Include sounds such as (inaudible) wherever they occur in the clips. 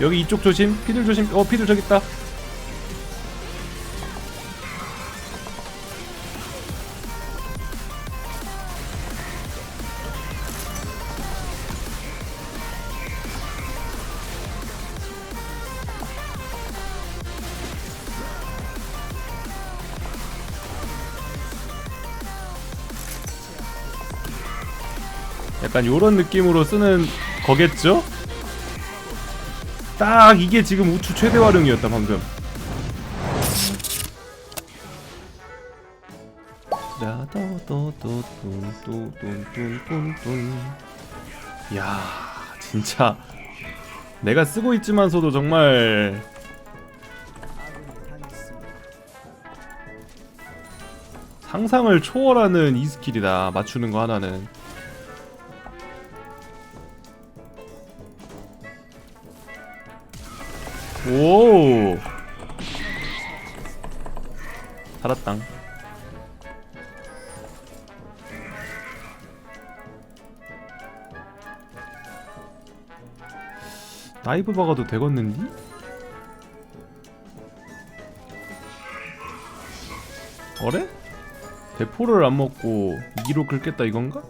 여기 이쪽 조심. 피들 조심. 어 피들 저기 있다. 약간 요런 느낌으로 쓰는 거겠죠? 딱 이게 지금 우추 최대 활용이었다 방금. 야 진짜. 내가 쓰고 있지만서도 정말. 상상을 초월하는 이 스킬이다 맞추는 거 하나는 오 살았당 다이브 박아도 되겠는디? 어래? 대포를 안 먹고 2로 긁겠다 이건가?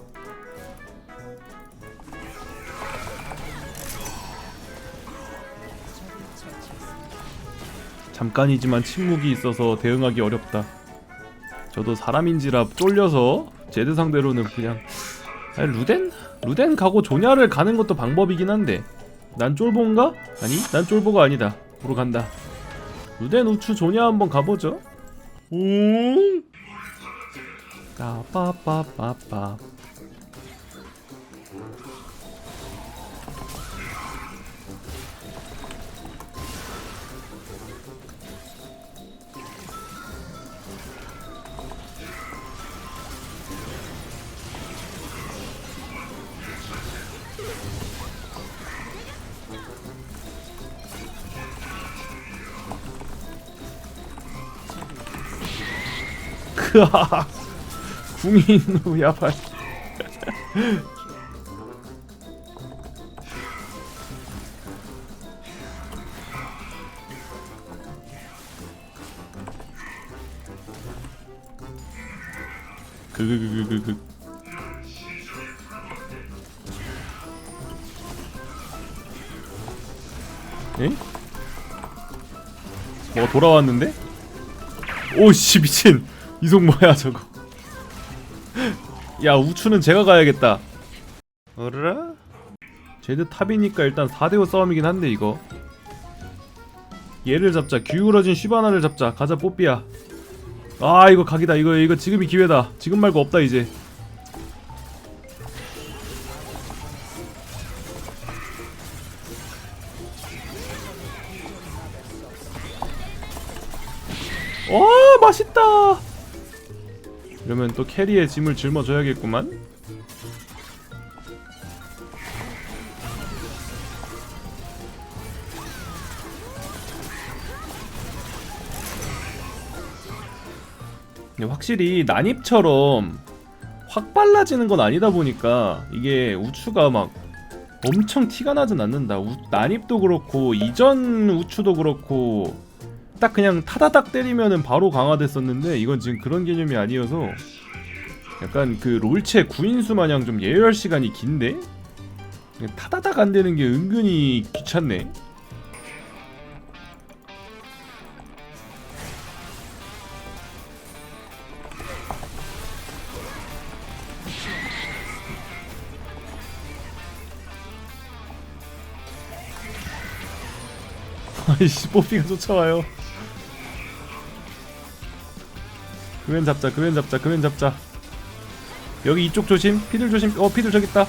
잠깐이지만 침묵이 있어서 대응하기 어렵다. 저도 사람인지라 쫄려서 제드 상대로는 그냥 아니, 루덴? 루덴 가고 조냐를 가는 것도 방법이긴 한데 난 쫄보인가? 아니 난 쫄보가 아니다. 보러 간다. 루덴 우추 조냐 한번 가보죠. 음. 까빠빠빠빠. (laughs) 크아 궁인노 야발 그그그그그 에? 뭐가 돌아왔는데? 오씨 미친 이속 뭐야 저거? 야 우추는 제가 가야겠다. 어라? 쟤들 탑이니까 일단 4대5 싸움이긴 한데 이거. 얘를 잡자. 기울어진 쉬바나를 잡자. 가자 뽀삐야. 아 이거 각이다. 이거 이거 지금이 기회다. 지금 말고 없다 이제. 와 맛있다 이러면 또 캐리의 짐을 짊어져야겠구만. 확실히 난입처럼 확 빨라지는 건 아니다 보니까 이게 우추가 막 엄청 티가 나진 않는다. 우, 난입도 그렇고 이전 우추도 그렇고 딱 그냥 타다닥 때리면은 바로 강화됐었는데 이건 지금 그런 개념이 아니어서 약간 그 롤체 구인수 마냥 좀 예열 시간이 긴데 타다닥 안 되는 게 은근히 귀찮네. (laughs) 아이씨 뽀삐가 쫓아와요. 그웬 잡자 그웬 잡자 그웬 잡자. 여기 이쪽 조심 피들 조심. 어 피들 저기 있다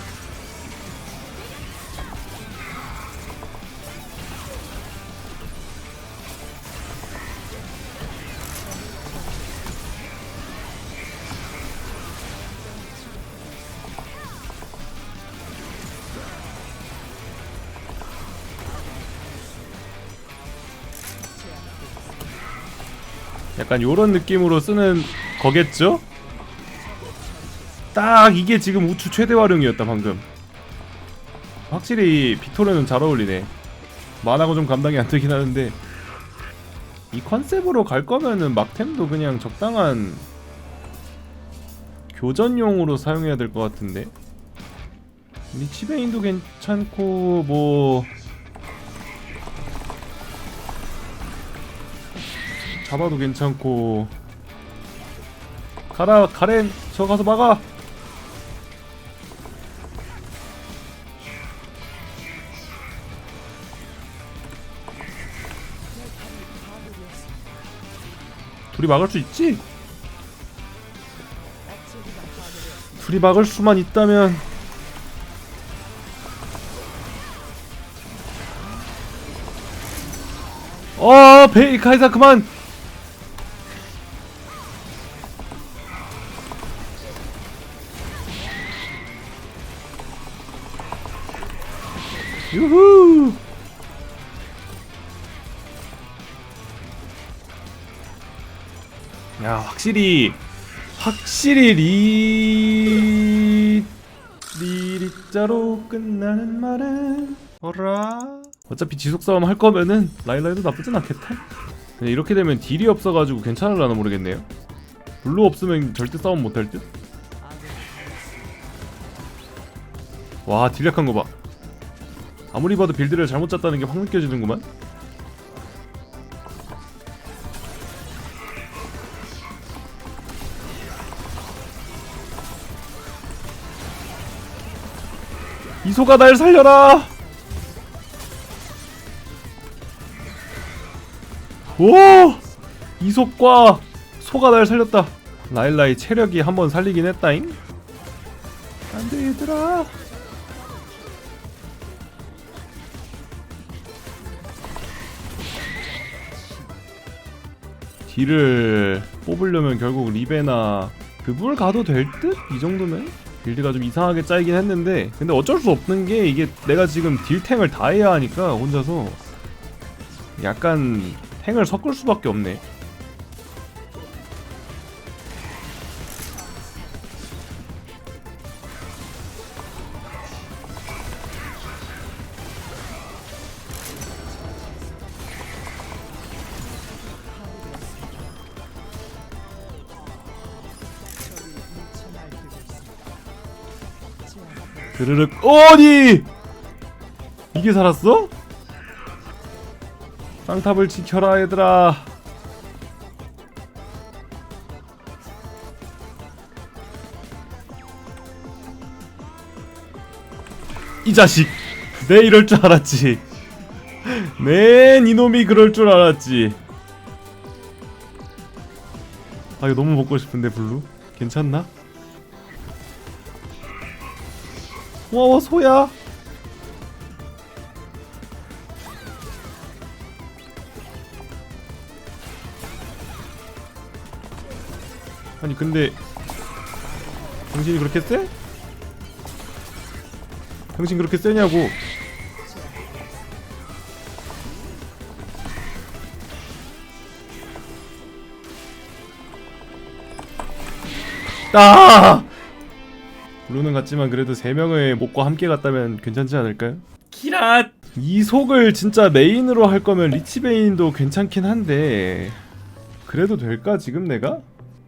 약간 요런 느낌으로 쓰는 거겠죠? 딱 이게 지금 우추 최대 활용이었다 방금. 확실히 빅토르는 잘 어울리네. 만화가 좀 감당이 안 되긴 하는데. 이 컨셉으로 갈 거면은 막템도 그냥 적당한 교전용으로 사용해야 될 것 같은데. 리치베인도 괜찮고 뭐 잡아도 괜찮고. 가라 가렌 저 가서 막아. 둘이 막을 수 있지? 둘이 막을 수만 있다면. 어 베이 카이사 그만 유후! 야 확실히 확실히 리 리리자로 끝나는 말은 어라? 어차피 지속 싸움 할 거면은 라일라이도 나쁘진 않겠다. 근데 이렇게 되면 딜이 없어가지고 괜찮을라나 모르겠네요. 블루 없으면 절대 싸움 못할 듯? 와 딜약한 거 봐 아무리 봐도 빌드를 잘못 짰다는 게 확 느껴지는구만. 이소가 날 살려라! 오! 이속과 소가 날 살렸다. 라일라의 체력이 한번 살리긴 했다잉. 안돼 얘들아 딜을 뽑으려면 결국 리베나 그물 가도 될 듯? 이 정도면? 빌드가 좀 이상하게 짜이긴 했는데 근데 어쩔 수 없는 게 이게 내가 지금 딜탱을 다 해야 하니까 혼자서 약간 탱을 섞을 수밖에 없네 드르륵. 어니! 이게 살았어? 쌍탑을 지켜라 얘들아. 이 자식 내 이럴 줄 알았지. 내 이놈이 그럴 줄 알았지. 아 이거 너무 먹고 싶은데 블루? 괜찮나? 고마워 소야 아니 근데 당신이 그렇게 세? 당신 그렇게 세냐고 아! 루는 같지만 그래도 세 명의 목과 함께 갔다면 괜찮지 않을까요? 키랏! 이 속을 진짜 메인으로 할 거면 리치베인도 괜찮긴 한데 그래도 될까 지금 내가?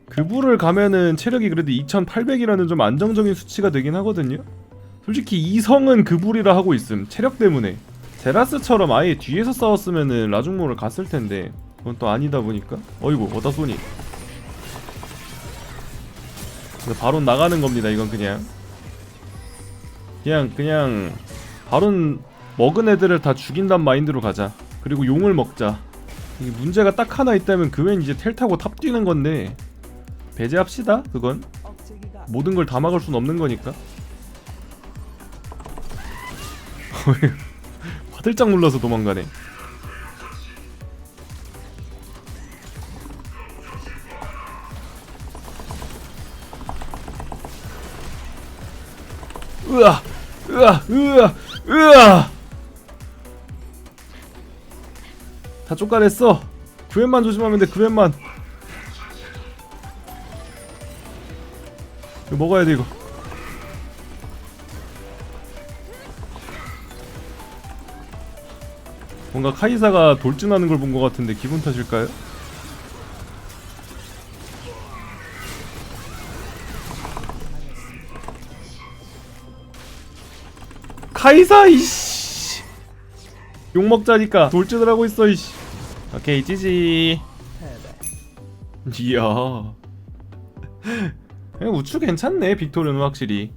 그부를 가면은 체력이 그래도 2800이라는 좀 안정적인 수치가 되긴 하거든요? 솔직히 이성은 그불이라 하고 있음 체력 때문에 제라스처럼 아예 뒤에서 싸웠으면은 라중모를 갔을 텐데 그건 또 아니다 보니까 어이구 어디다 쏘니 그래서 바로 나가는 겁니다 이건 그냥. 그냥 그냥 바론 먹은 애들을 다 죽인단 마인드로 가자. 그리고 용을 먹자. 문제가 딱 하나 있다면 그 외엔 이제 텔 타고 탑 뛰는 건데 배제합시다 그건. 모든 걸 다 막을 순 없는 거니까. (laughs) 화들짝 놀라서 도망가네 으아 으아 으아 으아. 다 쫓아냈어. 그웬만 조심하면 돼 그웬만. 이거 먹어야 돼 이거. 뭔가 카이사가 돌진하는 걸 본 것 같은데 기분 탓일까요? 카이사 이씨. 욕 먹자니까 돌진을 하고 있어 이씨. 오케이 찌지. 이야. (laughs) 우추 괜찮네 빅토르는 확실히